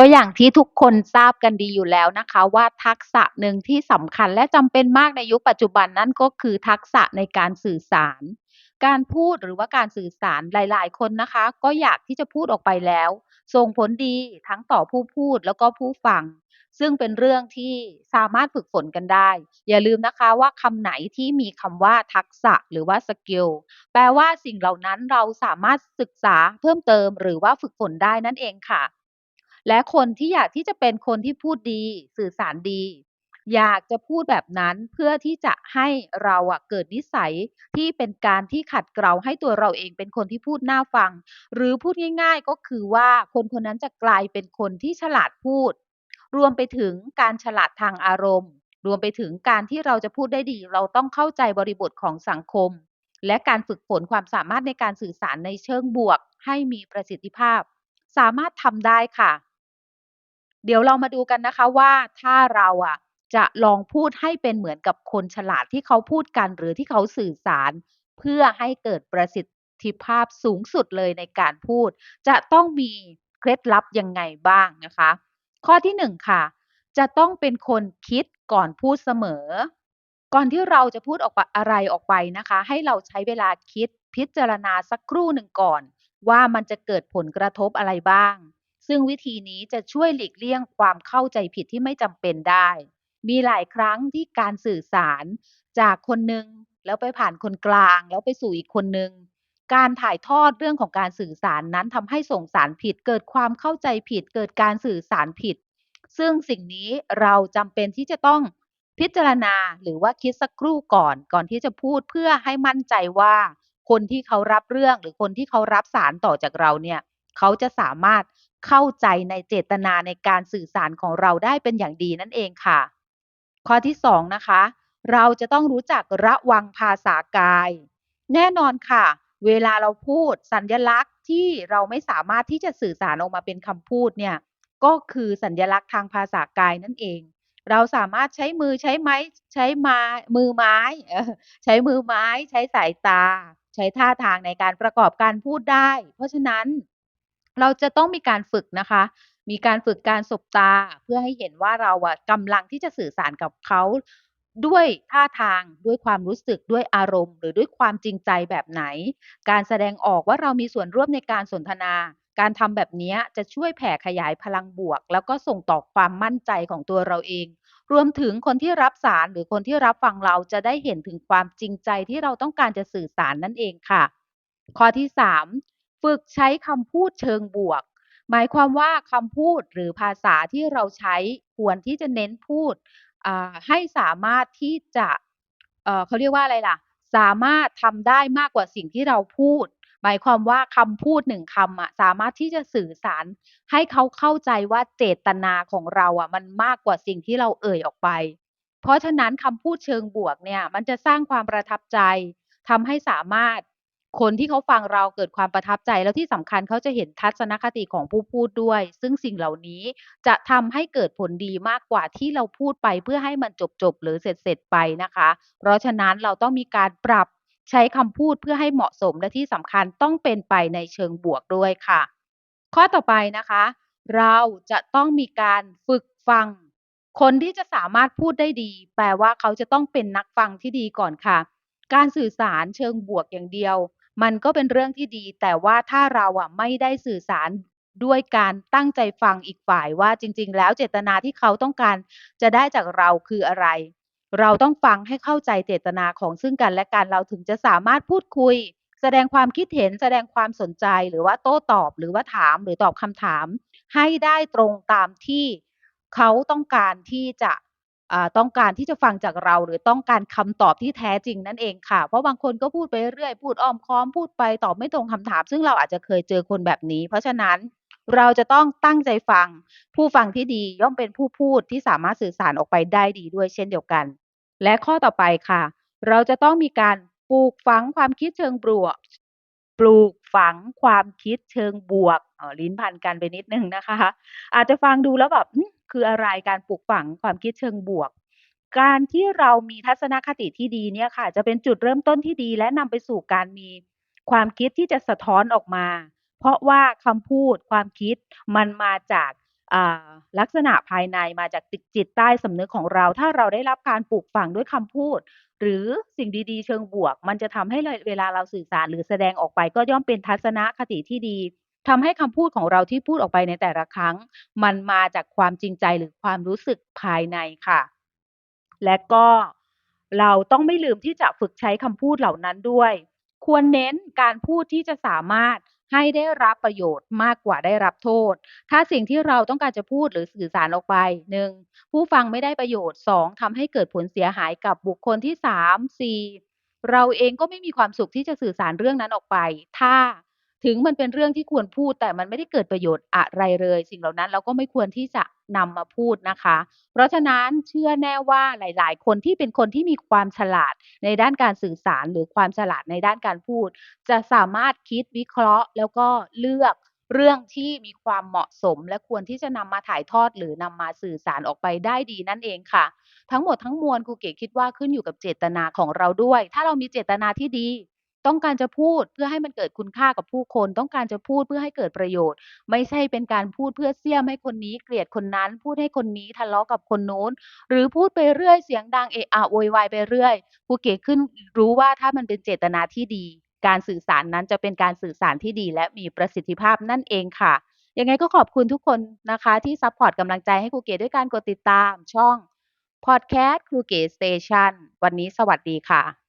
ก็อย่างที่ทุกคนทราบกันดีอยู่แล้วนะคะว่าทักษะหนึ่งที่สำคัญและจำเป็นมากในยุคปัจจุบันนั่นก็คือทักษะในการสื่อสาร การพูดหรือว่าการสื่อสารหลาย ๆ คนนะคะ ก็อยากที่จะพูดออกไปแล้ว ส่งผลดีทั้งต่อผู้พูดแล้วก็ผู้ฟัง ซึ่งเป็นเรื่องที่สามารถฝึกฝนกันได้ อย่าลืมนะคะว่าคำไหนที่มีคำว่าทักษะหรือว่าสกิลแปลว่าสิ่งเหล่านั้นเราสามารถศึกษาเพิ่มเติมหรือว่าฝึกฝนได้นั่นเองค่ะ และคนที่อยากที่จะเป็นคนที่พูดดี สื่อสารดี อยากจะพูดแบบนั้นเพื่อที่จะให้เราอะเกิดนิสัยที่เป็นการที่ขัดเกลาให้ตัวเราเองเป็นคนที่พูดน่าฟัง หรือพูดง่าย ๆ ก็คือว่าคนคนนั้นจะกลายเป็นคนที่ฉลาดพูด รวมไปถึงการฉลาดทางอารมณ์ รวมไปถึงการที่เราจะพูดได้ดี เราต้องเข้าใจบริบทของสังคม และการฝึกฝนความสามารถในการสื่อสารในเชิงบวก ให้มีประสิทธิภาพ สามารถทำได้ค่ะ เดี๋ยวเรามาดูกันนะคะว่าถ้าเราอะจะลองพูดให้เป็นเหมือนกับคนฉลาดที่เขาพูดกันหรือที่เขาสื่อสาร เพื่อให้เกิดประสิทธิภาพสูงสุดเลยในการพูด จะต้องมีเคล็ดลับยังไงบ้างนะคะ ข้อที่1ค่ะ จะต้องเป็นคนคิดก่อนพูดเสมอ ก่อนที่เราจะพูดออกปอะไรออกไปนะคะ ให้เราใช้เวลาคิดพิจารณาสักครู่หนึ่งก่อน ว่ามันจะเกิดผลกระทบอะไรบ้าง ซึ่งวิธีนี้จะช่วยหลีกเลี่ยงความเข้าใจผิดที่ไม่จำเป็นได้ มีหลายครั้งที่การสื่อสารจากคนหนึ่งแล้วไปผ่านคนกลาง แล้วไปสู่อีกคนหนึ่งการถ่ายทอดเรื่องของการสื่อสารนั้นทำให้ส่งสารผิด เกิดความเข้าใจผิด เกิดการสื่อสารผิด ซึ่งสิ่งนี้เราจำเป็นที่จะต้องพิจารณาหรือว่าคิดสักครู่ก่อน ก่อนที่จะพูดเพื่อให้มั่นใจว่า คนที่เขารับเรื่องหรือคนที่เขารับสารต่อจากเราเนี่ย เขาจะสามารถ เข้าใจในเจตนาในการสื่อสารของเราได้เป็นอย่างดีนั่นเองค่ะ ข้อที่2นะคะ เราจะต้องรู้จักระวังภาษากาย แน่นอนค่ะ เวลาเราพูดสัญลักษณ์ที่เราไม่สามารถที่จะสื่อสารออกมาเป็นคำพูดเนี่ยก็คือสัญลักษณ์ทางภาษากายนั่นเอง เราสามารถใช้มือใช้ไม้ใช้ม้มือไม้ ใช้มือไม้ ใช้สายตา ใช้ท่าทางในการประกอบการพูดได้ เพราะฉะนั้น เราจะต้องมีการฝึกนะคะ มีการฝึกการสบตา เพื่อให้เห็นว่าเราอะกำลังที่จะสื่อสารกับเขา ด้วยท่าทาง ด้วยความรู้สึก ด้วยอารมณ์ หรือด้วยความจริงใจแบบไหน การแสดงออกว่าเรามีส่วนร่วมในการสนทนา การทำแบบนี้จะช่วยแผ่ขยายพลังบวก แล้วก็ส่งต่อความมั่นใจของตัวเราเอง รวมถึงคนที่รับสารหรือคนที่รับฟังเราจะได้เห็นถึงความจริงใจที่เราต้องการจะสื่อสารนั่นเองค่ะ ข้อที่ 3 ฝึกใช้คำพูดเชิงบวก หมายความว่าคำพูดหรือภาษาที่เราใช้ควรที่จะเน้นพูดให้สามารถที่จะเเขาเรียกว่าอะไรล่ะ สามารถทำได้มากกว่าสิ่งที่เราพูด หมายความว่าคำพูด1คำอะสามารถที่จะสื่อสาร ให้เขาเข้าใจว่าเจตนาของเราอะมันมากกว่าสิ่งที่เราเอ่ยออกไป เพราะฉะนั้นคำพูดเชิงบวกเนี่ยมันจะสร้างความประทับใจทำให้สามารถ คนที่เขาฟังเราเกิดความประทับใจ แล้วที่สำคัญเขาจะเห็นทัศนคติของผู้พูดด้วย ซึ่งสิ่งเหล่านี้จะทำให้เกิดผลดีมากกว่าที่เราพูดไปเพื่อให้มันจบ ๆ หรือเสร็จ ๆ ไปนะคะ เพราะฉะนั้นเราต้องมีการปรับใช้คำพูดเพื่อให้เหมาะสมและที่สำคัญต้องเป็นไปในเชิงบวกด้วยค่ะ ข้อต่อไปนะคะ เราจะต้องมีการฝึกฟัง คนที่จะสามารถพูดได้ดี แปลว่าเขาจะต้องเป็นนักฟังที่ดีก่อนค่ะ การสื่อสารเชิงบวกอย่างเดียว มันก็เป็นเรื่องที่ดี แต่ว่าถ้าเราอะไม่ได้สื่อสารด้วยการตั้งใจฟังอีกฝ่ายว่าจริง ๆ แล้วเจตนาที่เขาต้องการจะได้จากเราคืออะไร เราต้องฟังให้เข้าใจเจตนาของซึ่งกันและกันเราถึงจะสามารถพูดคุย แสดงความคิดเห็นแสดงความสนใจหรือว่าโต้ตอบหรือว่าถามหรือตอบคำถาม ให้ได้ตรงตามที่เขาต้องการที่จะ อ่าต้องการที่จะฟังจากเรา หรือต้องการคำตอบที่แท้จริงนั่นเองค่ะ เพราะบางคนก็พูดไปเรื่อย พูดอ้อมค้อม พูดไปตอบไม่ตรงคำถาม ซึ่งเราอาจจะเคยเจอคนแบบนี้ เพราะฉะนั้นเราจะต้องตั้งใจฟัง ผู้ฟังที่ดีย่อมเป็นผู้พูดที่สามารถสื่อสารออกไปได้ดีด้วยเช่นเดียวกัน และข้อต่อไปค่ะ เราจะต้องมีการปลูกฝังความคิดเชิงบวก ปลูกฝังความคิดเชิงบวกอ๋อลิ้นพันกันไปนิดนึงนะคะ อาจจะฟังดูแล้วแบบ คืออะไรการปลูกฝังความคิดเชิงบวก การที่เรามีทัศนคติที่ดีเนี่ยค่ะ จะเป็นจุดเริ่มต้นที่ดี และนำไปสู่การมีความคิดที่จะสะท้อนออกมา เพราะว่าคำพูดความคิดมันมาจากลักษณะภายในมาจากติดจิตใต้สำนึกของเรา ถ้าเราได้รับการปลูกฝังด้วยคำพูด หรือสิ่งดีๆ เชิงบวก มันจะทำให้เลยเวลาเราสื่อสารหรือแสดงออกไป ก็ย่อมเป็นทัศนคติที่ดี ทำให้คำพูดของเราที่พูดออกไปในแต่ละครั้ง มันมาจากความจริงใจหรือความรู้สึกภายในค่ะ และก็เราต้องไม่ลืมที่จะฝึกใช้คำพูดเหล่านั้นด้วย ควรเน้นการพูดที่จะสามารถให้ได้รับประโยชน์มากกว่าได้รับโทษ ถ้าสิ่งที่เราต้องการจะพูดหรือสื่อสารออกไป 1 ผู้ฟังไม่ได้ประโยชน์ 2ทำให้เกิดผลเสียหายกับบุคคลที่ 3 4 เราเองก็ไม่มีความสุขที่จะสื่อสารเรื่องนั้นออกไป ถ้า ถึงมันเป็นเรื่องที่ควรพูด แต่มันไม่ได้เกิดประโยชน์อะไรเลย สิ่งเหล่านั้นเราก็ไม่ควรที่จะนำมาพูดนะคะ เพราะฉะนั้นเชื่อแน่ว่าหลาย ๆ คนที่เป็นคนที่มีความฉลาดในด้านการสื่อสารหรือความฉลาดในด้านการพูด จะสามารถคิดวิเคราะห์ แล้วก็เลือกเรื่องที่มีความเหมาะสม และควรที่จะนำมาถ่ายทอดหรือนำมาสื่อสารออกไปได้ดีนั่นเองค่ะ ทั้งหมดทั้งมวลครูเก๋คิดว่าขึ้นอยู่กับเจตนาของเราด้วย ถ้าเรามีเจตนาที่ดี ต้องการจะพูดเพื่อให้มันเกิดคุณค่ากับผู้คน ต้องการจะพูดเพื่อให้เกิดประโยชน์ ไม่ใช่เป็นการพูดเพื่อเสี้ยมให้คนนี้เกลียดคนนั้น พูดให้คนนี้ทะเลาะกับคนนู้น หรือพูดไปเรื่อยเสียงดังเอะอะโวยวายไปเรื่อยครูเก๋ขึ้นรู้ว่าถ้ามันเป็นเจตนาที่ดี การสื่อสารนั้นจะเป็นการสื่อสารที่ดี และมีประสิทธิภาพนั่นเองค่ะยังไงก็ขอบคุณทุกคนนะคะที่ซัปพอร์ตกำลังใจให้ครูเก๋ด้วยการกดติดตามช่องพอดแคสต์ครูเก๋สเตชันวันนี้สวัสดีค่ะ